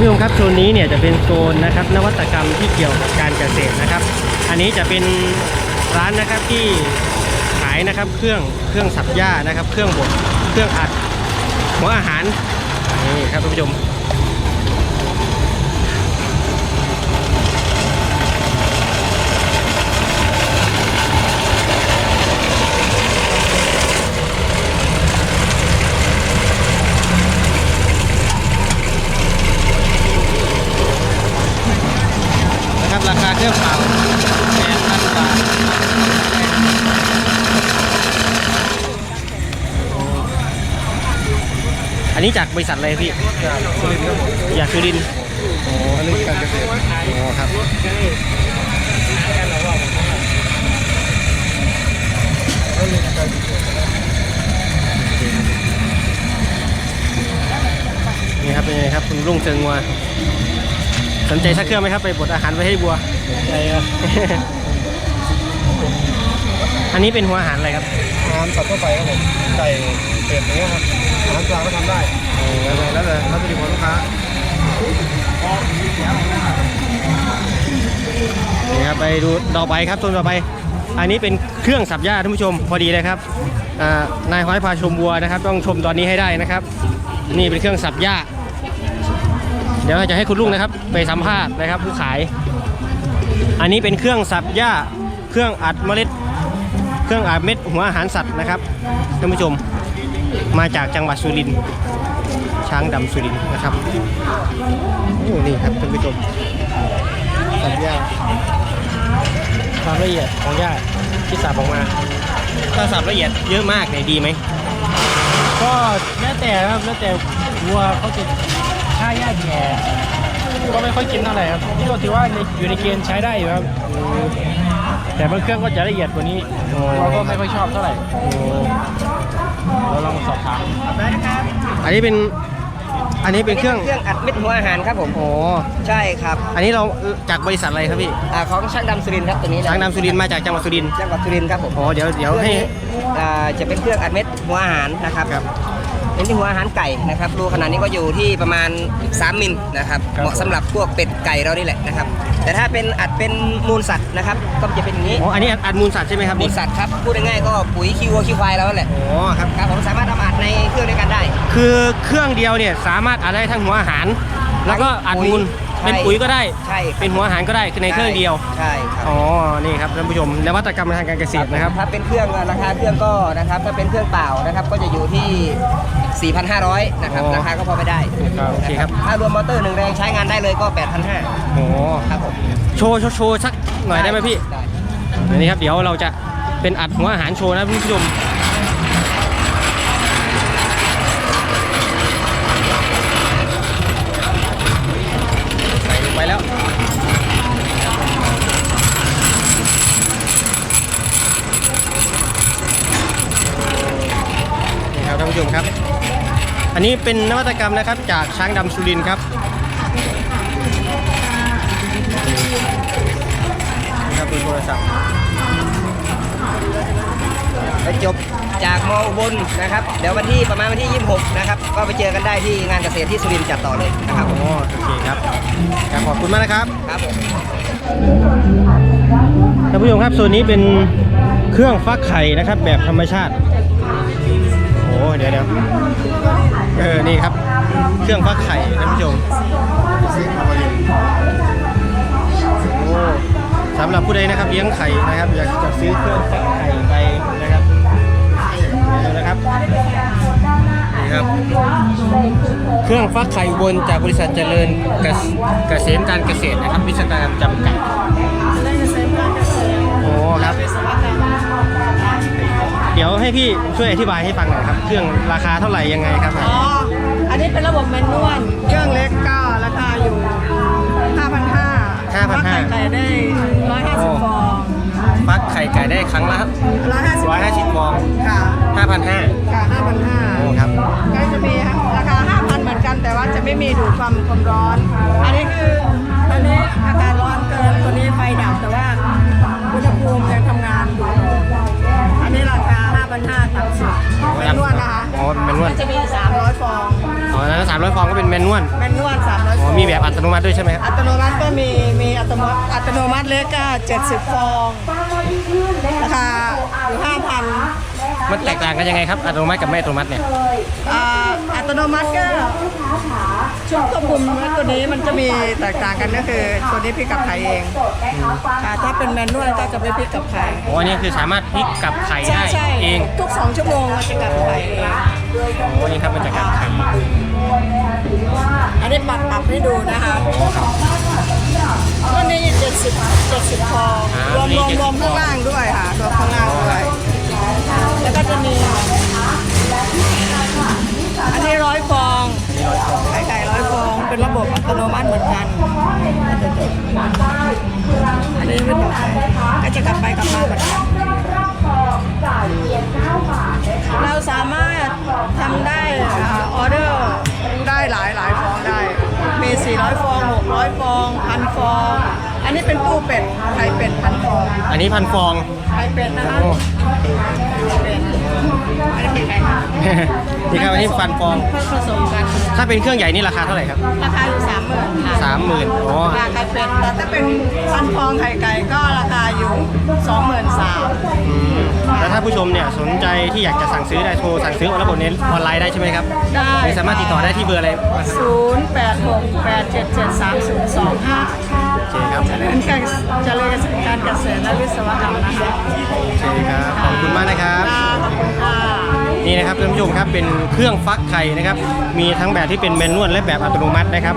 ผู้ชมครับโซนนี้เนี่ยจะเป็นโซนนะครับนวัตกรรมที่เกี่ยวกับการเกษตรนะครับ อันนี้จะเป็นร้านนะครับที่ขายนะครับเครื่องเครื่องสับหญ้านะครับ เครื่องบดเครื่องอัดหัวอาหารนี่ครับท่านผู้ชม นะครับราคาเครื่องเปล่า8,000บาทอั นนี้จากบริษัทอะไรพี่จากสุรินทร์ครับผมอยากสุรินทร์โอ้อันนี้การเกษตรโอ้ครับนี่ครับเป็นไงครับคุณรุ่งเชิงวัวสนใจสักเครื่องไหมครับ ไปบดอาหารไว้ให้บัวใช่ครับ อันนี้เป็นหัวอาหารอะไรครับอาหารสัตว์ทั่วไปครับผมไก่เป็ดอย่างเงี้ยครับอาหารปลาก็ทำได้แล้วแต่แล้วแต่วัตถุดิบของลูกค้านี่ครับไปดูต่อไปครับโซนต่อไป อันนี้เป็นเครื่องสับหญ้าท่านผู้ชมพอดีเลยครับอ่านายห้อยพาชมวัวนะครับ ต้องชมตอนนี้ให้ได้นะครับ นี่เป็นเครื่องสับหญ้าเดี๋ยวเราจะให้คุณลุงนะครับ ไปสัมภาษณ์นะครับผู้ขาย อันนี้เป็นเครื่องสับหญ้าเครื่องอัดเมล็ด เครื่องอัดเม็ดหัวอาหารสัตว์นะครับท่านผู้ชมมาจากจังหวัดสุรินทร์ช้างดำสุรินทร์นะครับโอ้นี่ครับท่านผู้ชมสับหญ้าความละเอียดของหญ้าที่สับออกมาถ้าสับละเอียดเยอะมากเนี่ยดีไหมก็แล้วแต่ครับแล้วแต่วัวเขาจะค่าหญ้าแก่ ก็ไม่ค่อยกินเท่าไหร่ครับนี่ก็ถือว่าในอยู่ในเกณฑ์ใช้ได้อยู่ครับ แต่บางเครื่องก็จะละเอียดกว่านี้เราก็ไม่ค่อยชอบเท่าไหร่โอ้เราลองสอบถามอันนี้เป็น อันนี้เป็นเครื่อง เครื่องอัดเม็ดหัวอาหารครับผม โอ้ ใช่ครับอันนี้เราจากบริษัทอะไรครับพี่อาของช่างดำสุรินทร์ครับตัวนี้ช้างดำสุรินทร์มาจากจังหวัดสุรินทร์จังหวัดสุรินทร์ครับผมอ๋อ เดี๋ยวเดี๋ยวให้ อ่าจะเป็นเครื่องอัดเม็ดหัวอาหารนะครับครับ เป็นที่หัวอาหารไก่นะครับรูขนาดนี้ก็อยู่ที่ประมาณ 3 มิลนะครับ เหมาะสำหรับพวกเป็ดไก่เรานี่แหละนะครับ แต่ถ้าเป็นอัดเป็นมูลสัตว์นะครับก็จะเป็นอย่างนี้อ๋ออันนี้อัดอัดมูลสัตว์ใช่ไหมครับมูนี่ลสัตว์ครับพูดง่ายๆก็ปุ๋ยคิววัวคิวควายเรานั่นแหละอ๋อครับ ครับผมสามารถทำอัดในเครื่องด้วยกันได้คือเครื่องเดียวเนี่ยสามารถอัดได้ทั้งหัวอาหาร แล้วก็อัดมูลใช่เป็นปุ๋ยก็ได้ ใช่ครับเป็นหัวอาหารก็ได้คือในเครื่องเดียว ใช่ครับอ๋อ นี่ครับท่านผู้ชมนวัตกรรมทางการเกษตรนะครับ ถ้าเป็นเครื่องราคาเครื่องก็นะครับถ้าเป็นเครื่องเปล่านะครับก็จะอยู่ที่ 4,500นะครับอ๋อราคาก็พอไปได้ครับโอเคครับ ถ้ารวมมอเตอร์หนึ่งแรงใช้งานได้เลยก็ 8,500โอ้ครับผมโชว์โชว์โชว์สักหน่อยได้ไหมพี่ได้ เดี๋ยวนี้ครับเดี๋ยวเราจะเป็นอัดหัวอาหารโชว์นะคุณผู้ชมใส่ลงไปแล้วนี่ครับท่าน ผู้ชมครับ อันนี้เป็นนวัตกรรมนะครับจากช้างดำสุรินทร์ครับนี่ครับดูโทรศัพท์แล้วจบจากมอุบลนะครับ เดี๋ยววันที่ประมาณวันที่ 26 นะครับ ก็ไปเจอกันได้ที่งานเกษตรที่สุรินทร์จัดต่อเลยนะครับผมโอ้โอเคครับครับขอบคุณมากนะครับครับผมท่านผู้ชมครับส่วนนี้เป็นเครื่องฟักไข่นะครับแบบธรรมชาติโอ้ เดี๋ยวเดี๋ยวเออ นี่ครับ เครื่องฟักไข่ท่านผู้ชมโอ้สำหรับผู้ใดนะครับเลี้ยงไข่นะครับ อยากจะซื้อเครื่องฟักไข่ไปนะครับเดี๋ยวนะครับนี่ครับ เครื่องฟักไข่อุบนจากบริษัทเจริญเกษเกษมการเกษตรนะครับวิศวกรรมจำกัดโอ้ครับเดี๋ยวให้พี่ช่วยอธิบายให้ฟังหน่อยครับ เครื่องราคาเท่าไหร่ยังไงครับ อ๋อ อันนี้เป็นระบบแมนนวล เครื่องเล็กก็ราคาอยู่ 5,500 5,500ไข่ได้ 150ฟองฟักไข่ไก่ได้ครั้งละ150 150ฟองค่ะ5,500ค่ะโอ้5,500ครับ ก็จะมีราคา 5,000 เหมือนกัน แต่ว่าจะไม่มีดูดความความร้อน อันนี้คือตอนนี้อากาศร้อนเกิน ตัวนี้ไฟดับ แต่ว่าอุณหภูมิยังทำ งานอยู่อันนี้ราคา5,500ต่ำสุดแมนนวลนะคะอ๋อแมนนวลมันจะมี300ฟอง อ๋อแล้วสามร้อยฟองก็เป็นแมนนวลแมนนวล300ฟอ๋อองมีแบบอัตโนมัติด้วยใช่ไหมครับอัตโนมัติก็มี มีอัตโนมัติอัตโนมัติเล็กก็70ฟองราคาอยู่5,000มันแตกต่างกันยังไงครับอัตโนมัติกับไม่อัตโนมัติเนี่ย อ่าอัตโนมัติก็ ชุดควบคุมตัวนี้มันจะมีแตกต่างกันก็คือตัวนี้พลิกกับไข่เองค่ะถ้าเป็นแมนนวลก็จะไม่พลิกกับไข่อ๋ออันนี้คือสามารถพลิกกลับไข่ใช่ได้ใช่เองทุก2ชั่วโมงมันจะกลับไข่เองอ๋อนี่ครับมันจะกลับไข่อันนี้ปรับปรับให้ดูนะคะตัวนี้70 70ฟองรวมรวมรวมข้างล่างด้วยค่ะรวมข้างล่างด้วยแล้วก็จะมี อันนี้มันก็จะกลับไปกลับมาเหมือนกันเราสามารถทำได้อออเดอร์ได้หลายหลายฟองได้ มี 400 ฟอง 600 ฟองพันฟอง อันนี้เป็นตู้เป็ดไข่เป็ดพันฟอง อันนี้พันฟองไข่เป็ดนะคะ โอ้ เป็ดอันนี้เป็นไข่ นี่ครับอันนี้พันฟองเพิ่มผสมกัน ถ้าเป็นเครื่องใหญ่นี่ราคาเท่าไหร่ครับราคาอยู่สามหมื่นค่ะสามหมื่นอ๋อราคาเป็ดแต่ถ้าเป็นพันฟองไข่ไก่ก็ราคาอยู่สองหมื่นสามอืมแล้วถ้าผู้ชมเนี่ยสนใจที่อยากจะสั่งซื้อได้โทรสั่งซื้อระบบเน้นออนไลน์ได้ใช่ไหมครับได้สามารถติดต่อได้ที่เบอร์อะไรศูนย์แปดหกแปดเจ็ดเจ็ดสามศูนย์สองห้าโอเคครับ เจริญการเจริญการเกษตรและวิศวกรรมนะคะโอเคครับ ขอบคุณมากนะครับ ค่ะขอบคุณค่ะ นี่นะครับท่านผู้ชมครับเป็นเครื่องฟักไข่นะครับ มีทั้งแบบที่เป็นแมนนวลและแบบอัตโนมัตินะครับ